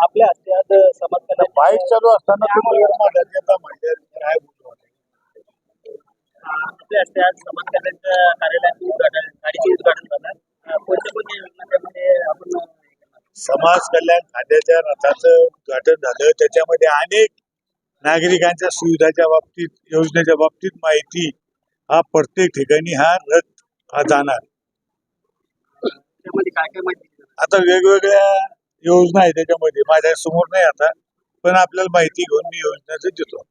आपल्या हस्ते आज समाज बाईक चालू असताना तुम्ही माझ्या म्हणजे काय आपल्या हस्ते आज समाज कल्याणच्या कार्यालयाचे उद्घाटन गाडीचे उद्घाटन झालं कोणत्या कोणत्या योजना त्यामध्ये आपण समाज कल्याण खात्याच्या रथाचं उद्घाटन झालं. त्याच्यामध्ये अनेक नागरिकांच्या सुविधाच्या बाबतीत योजनेच्या बाबतीत माहिती हा प्रत्येक ठिकाणी हा रथ हा जाणार. त्यामध्ये काय काय माहिती दिली? आता वेगवेगळ्या योजना आहेत त्याच्यामध्ये. माझ्यासमोर नाही आता पण आपल्याला माहिती घेऊन मी योजनेचं देतो.